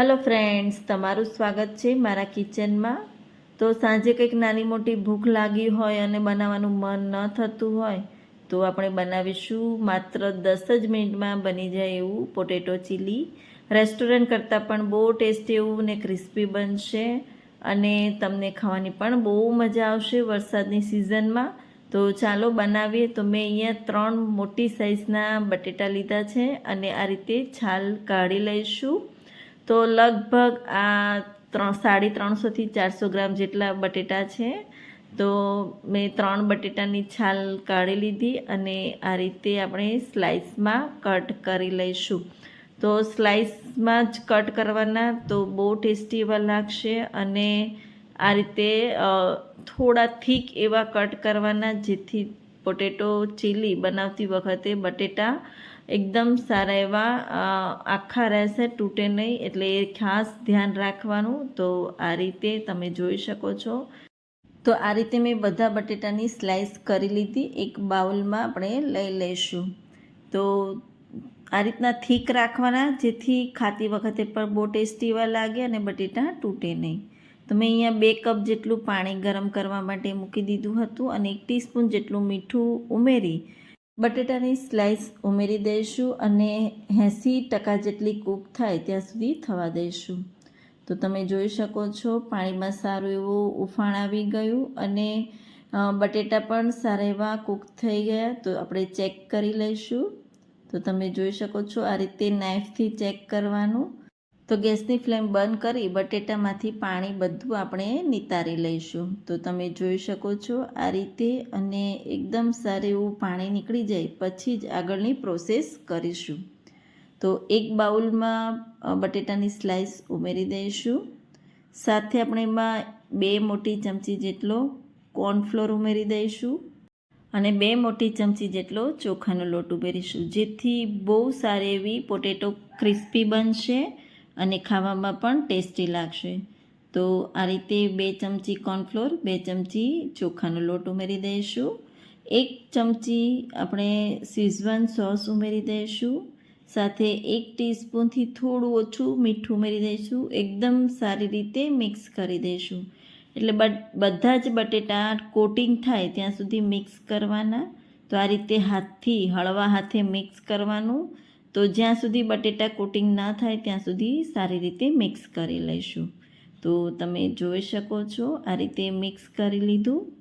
Hello friends તમારું સ્વાગત છે મારા કિચનમાં તો સાંજે કંઈક નાની મોટી ભૂખ લાગી હોય અને બનાવવાનું મન ન થતું હોય, તો આપણે બનાવીશું માત્ર દસ જ મિનિટમાં બની જાય એવું પોટેટો ચીલી રેસ્ટોરન્ટ કરતાં પણ બહુ ટેસ્ટી એવું ને ક્રિસ્પી બનશે અને તમને ખાવાની પણ બહુ મજા આવશે વરસાદની સિઝનમાં તો ચાલો બનાવીએ. તો મેં અહીંયા ત્રણ મોટી સાઇઝના બટેટા લીધા છે અને આ રીતે છાલ કાઢી લઈશું. તો લગભગ આ ત્રણ સાડી ત્રણસોથી ચારસો ગ્રામ જેટલા બટેટા છે. તો મેં ત્રણ બટેટાની છાલ કાઢી લીધી અને આ રીતે આપણે સ્લાઇસમાં કટ કરી લઈશું. તો સ્લાઇસમાં જ કટ કરવાના તો બહુ ટેસ્ટી એવા લાગશે અને આ રીતે થોડા થીક એવા કટ કરવાના જેથી પોટેટો ચીલી બનાવતી વખતે બટેટા એકદમ સારા એવા આખા રહેશે, તૂટે નહીં, એટલે એ ખાસ ધ્યાન રાખવાનું. તો આ રીતે તમે જોઈ શકો છો. તો આ રીતે મેં બધા બટેટાની સ્લાઇસ કરી લીધી. એક બાઉલમાં આપણે લઈ લઈશું. તો આ રીતના થીક રાખવાના, જેથી ખાતી વખતે પણ બહુ ટેસ્ટી એવા લાગે અને બટેટા તૂટે નહીં. તો મેં અહીંયા બે કપ જેટલું પાણી ગરમ કરવા માટે મૂકી દીધું હતું અને એક ટીસ્પૂન જેટલું મીઠું ઉમેરી બટેટાની સ્લાઇસ ઉમેરી દઈશું અને એંસી ટકા જેટલી કૂક થાય ત્યાં સુધી થવા દઈશું. તો તમે જોઈ શકો છો, પાણીમાં સારું એવું ઉફાણ આવી ગયું અને બટેટા પણ સારા એવા કૂક થઈ ગયા. તો આપણે ચેક કરી લઈશું. તો તમે જોઈ શકો છો આ રીતે નાઇફથી ચેક કરવાનું. તો ગેસની ફ્લેમ બંધ કરી બટેટામાંથી પાણી બધું આપણે નિતારી લઈશું. તો તમે જોઈ શકો છો આ રીતે અને એકદમ સારું એવું પાણી નીકળી જાય પછી જ આગળની પ્રોસેસ કરીશું. તો એક બાઉલમાં બટેટાની સ્લાઇસ ઉમેરી દઈશું. સાથે આપણે એમાં બે મોટી ચમચી જેટલો કોર્નફ્લોર ઉમેરી દઈશું અને બે મોટી ચમચી જેટલો ચોખાનો લોટ ઉમેરીશું. જેથી બહુ સારી એવી પોટેટો ક્રિસ્પી બનશે અને ખાવામાં પણ ટેસ્ટી લાગશે. તો આ રીતે બે ચમચી કોર્નફ્લોર, બે ચમચી ચોખાનો લોટ ઉમેરી દઈશું. એક ચમચી આપણે સિઝવાન સોસ ઉમેરી દઈશું. સાથે એક ટીસ્પૂનથી થોડું ઓછું મીઠું ઉમેરી દઈશું. એકદમ સારી રીતે મિક્સ કરી દઈશું. એટલે બધા જ બટેટા કોટિંગ થાય ત્યાં સુધી મિક્સ કરવાના. તો આ રીતે હાથથી, હળવા હાથે મિક્સ કરવાનું. તો જ્યાં સુધી બટેટા કોટિંગ ના થાય, ત્યાં સુધી સારી રીતે મિક્સ કરી લઈશું. તો તમે જોઈ શકો છો, આ રીતે મિક્સ કરી લીધું.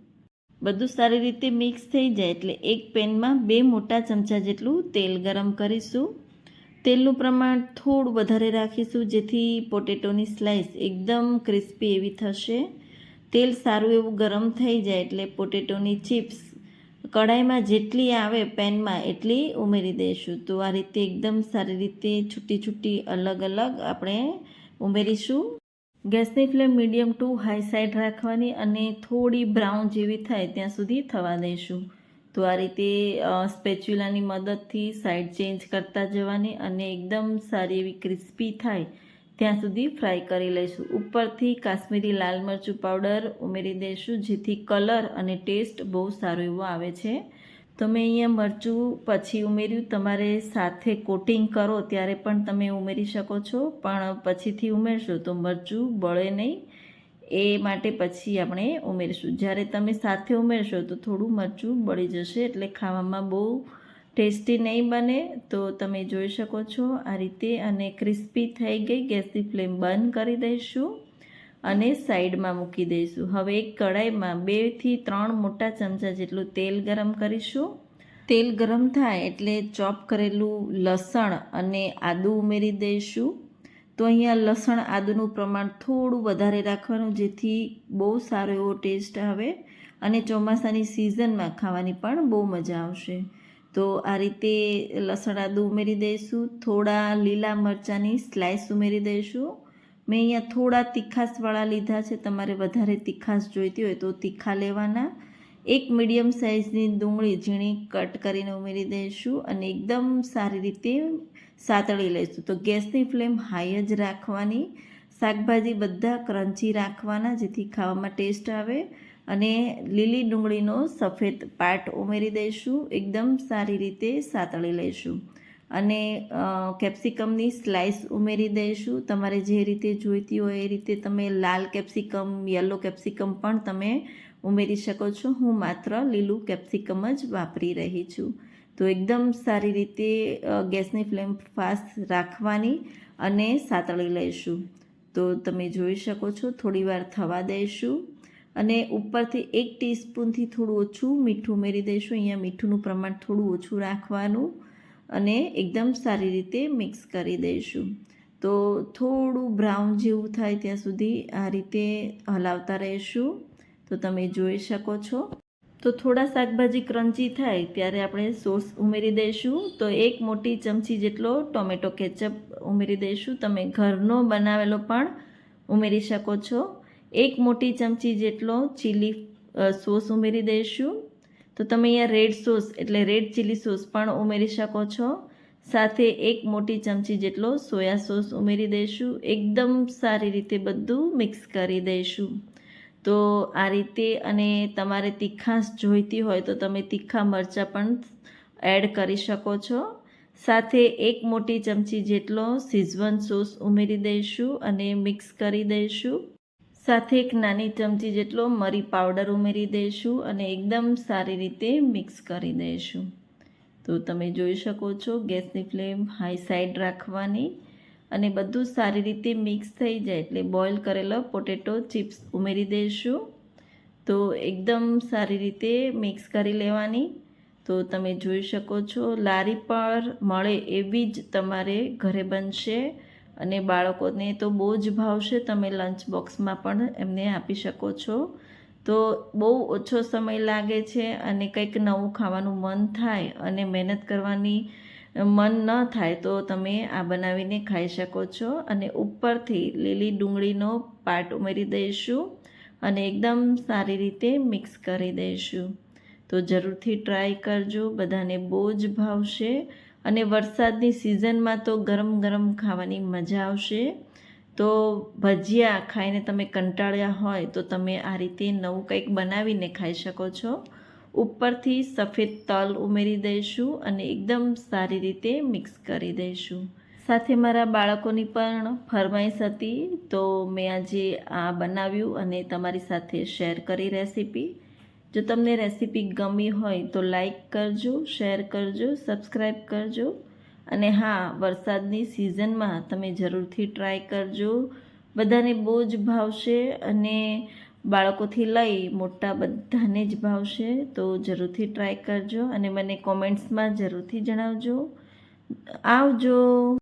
બધું સારી રીતે મિક્સ થઈ જાય એટલે એક પેનમાં બે મોટા ચમચા જેટલું તેલ ગરમ કરીશું. તેલનું પ્રમાણ થોડું વધારે રાખીશું, જેથી પોટેટોની સ્લાઇસ એકદમ ક્રિસ્પી એવી થશે. તેલ સારું એવું ગરમ થઈ જાય એટલે પોટેટોની ચિપ્સ કઢાઈમાં જેટલી આવે પેનમાં એટલી ઉમેરી દઈશું. તો આ રીતે એકદમ સારી રીતે છૂટી છૂટી અલગ અલગ આપણે ઉમેરીશું. ગેસની flame medium to high side રાખવાની અને થોડી બ્રાઉન જેવી થાય ત્યાં સુધી થવા દઈશું. તો આ રીતે સ્પેચ્યુલાની મદદથી સાઈડ ચેન્જ કરતા જવાની અને એકદમ સારી એવી ક્રિસ્પી થાય ત્યાં સુધી ફ્રાય કરી લઈશું. ઉપરથી કાશ્મીરી લાલ મરચું પાવડર ઉમેરી દઈશું, જેથી કલર અને ટેસ્ટ બહુ સારો એવો આવે છે. તો મેં અહીંયા મરચું પછી ઉમેર્યું, તમારે સાથે કોટિંગ કરો ત્યારે પણ તમે ઉમેરી શકો છો, પણ પછીથી ઉમેરશો તો મરચું બળે નહીં. એ માટે પછી આપણે ઉમેરીશું. જ્યારે તમે સાથે ઉમેરશો તો થોડું મરચું બળી જશે, એટલે ખાવામાં બહુ ટેસ્ટી નહીં બને તો તમે જોઈ શકો છો આ રીતે અને ક્રિસ્પી થઈ ગઈ ગેસની ફ્લેમ બંધ કરી દઈશું અને સાઈડમાં મૂકી દઈશું. હવે એક કઢાઈમાં બેથી ત્રણ મોટા ચમચા જેટલું તેલ ગરમ કરીશું. તેલ ગરમ થાય એટલે ચોપ કરેલું લસણ અને આદું ઉમેરી દઈશું. તો અહીંયા લસણ આદુનું પ્રમાણ થોડું વધારે રાખવાનું જેથી બહુ સારો એવો ટેસ્ટ આવે અને ચોમાસાની સિઝનમાં ખાવાની પણ બહુ મજા આવશે. તો આ રીતે લસણ આદું ઉમેરી દઈશું, થોડા લીલા મરચાંની સ્લાઇસ ઉમેરી દઈશું. મેં અહીંયા થોડા તીખાસવાળા લીધા છે, તમારે વધારે તીખાસ જોઈતી હોય તો તીખા લેવાના. એક મીડિયમ સાઇઝની ડુંગળી ઝીણી કટ કરીને ઉમેરી દઈશું અને એકદમ સારી રીતે સાતળી લઈશું. તો ગેસની ફ્લેમ હાઈ જ રાખવાની. શાકભાજી બધા ક્રન્ચી રાખવાના, જેથી ખાવામાં ટેસ્ટ આવે. અને લીલી ડુંગળીનો સફેદ પાર્ટ ઉમેરી દઈશું. એકદમ સારી રીતે સાતળી લઈશું. અને કેપ્સિકમની સ્લાઇસ ઉમેરી દઈશું. તમારે જે રીતે જોઈતી હોય એ રીતે તમે લાલ કેપ્સિકમ, યલો કેપ્સિકમ પણ તમે ઉમેરી શકો છો. હું માત્ર લીલું કેપ્સિકમ જ વાપરી રહી છું. તો એકદમ સારી રીતે ગેસની ફ્લેમ ફાસ્ટ રાખવાની અને સાતળી લઈશું. તો તમે જોઈ શકો છો, થોડી વાર થવા દઈશું. અને ઉપરથી એક ટીસ્પૂનથી થોડું ઓછું મીઠું ઉમેરી દઈશું. અહીંયા મીઠુંનું પ્રમાણ થોડું ઓછું રાખવાનું અને એકદમ સારી રીતે મિક્સ કરી દઈશું. તો થોડું બ્રાઉન જેવું થાય ત્યાં સુધી આ રીતે હલાવતા રહીશું. તો તમે જોઈ શકો છો. તો થોડા શાકભાજી ક્રન્ચી થાય ત્યારે આપણે સોસ ઉમેરી દઈશું. તો એક મોટી ચમચી જેટલો ટોમેટો કેચઅપ ઉમેરી દઈશું. તમે ઘરનો બનાવેલો પણ ઉમેરી શકો છો. એક મોટી ચમચી જેટલો ચીલી સોસ ઉમેરી દઈશું. તો તમે અહીંયા રેડ સોસ એટલે રેડ ચીલી સોસ પણ ઉમેરી શકો છો. સાથે એક મોટી ચમચી જેટલો સોયા સોસ ઉમેરી દઈશું. એકદમ સારી રીતે બધું મિક્સ કરી દઈશું. તો આ રીતે અને તમારે તીખાશ જોઈતી હોય તો તમે તીખા મરચાં પણ એડ કરી શકો છો. સાથે એક મોટી ચમચી જેટલો સિઝવન સોસ ઉમેરી દઈશું અને મિક્સ કરી દઈશું. સાથે એક નાની ચમચી જેટલો મરી પાવડર ઉમેરી દઈશું અને એકદમ સારી રીતે મિક્સ કરી દઈશું. તો તમે જોઈ શકો છો ગેસની ફ્લેમ હાઈ સાઈડ રાખવાની અને બધું સારી રીતે મિક્સ થઈ જાય એટલે બોઇલ કરેલો પોટેટો ચિપ્સ ઉમેરી દઈશું. તો એકદમ સારી રીતે મિક્સ કરી લેવાની. તો તમે જોઈ શકો છો લારી પર મળે એવી જ તમારે ઘરે બનશે. અને બાળકોને તો બહુ જ ભાવશે તમે લંચ બોક્સમાં પણ એમને આપી શકો છો. તો બહુ ઓછો સમય લાગે છે અને કંઈક નવું ખાવાનું મન થાય અને મહેનત કરવાની મન ન થાય તો તમે આ બનાવીને ખાઈ શકો છો. અને ઉપરથી લીલી ડુંગળીનો પાટ ઉમેરી દઈશું અને એકદમ સારી રીતે મિક્સ કરી દઈશું. તો જરૂરથી ટ્રાય કરજો, બધાને બહુ જ ભાવશે. અને વરસાદની સિઝનમાં તો ગરમ ગરમ ખાવાની મજા આવશે. તો ભજીયા ખાઈને તમે કંટાળ્યા હોય તો તમે આ રીતે નવું કંઈક બનાવીને ખાઈ શકો છો. ઉપરથી સફેદ તલ ઉમેરી દઈશું અને એકદમ સારી રીતે મિક્સ કરી દઈશું. સાથે મારા બાળકોની પણ ફરમાઈશ હતી, તો મેં આજે આ બનાવ્યું અને તમારી સાથે શેર કરી રેસીપી. જો તમને રેસીપી ગમી હોય તો લાઈક કરજો, શેર કરજો સબસ્ક્રાઈબ કરજો. અને હા, વરસાદની સિઝનમાં તમે જરૂરથી ટ્રાય કરજો. બધાને બહુ જ ભાવશે અને બાળકોથી લઈ મોટા બધાને જ ભાવશે. તો જરૂરથી ટ્રાય કરજો અને મને કોમેન્ટ્સમાં જરૂરથી જણાવજો. આવજો.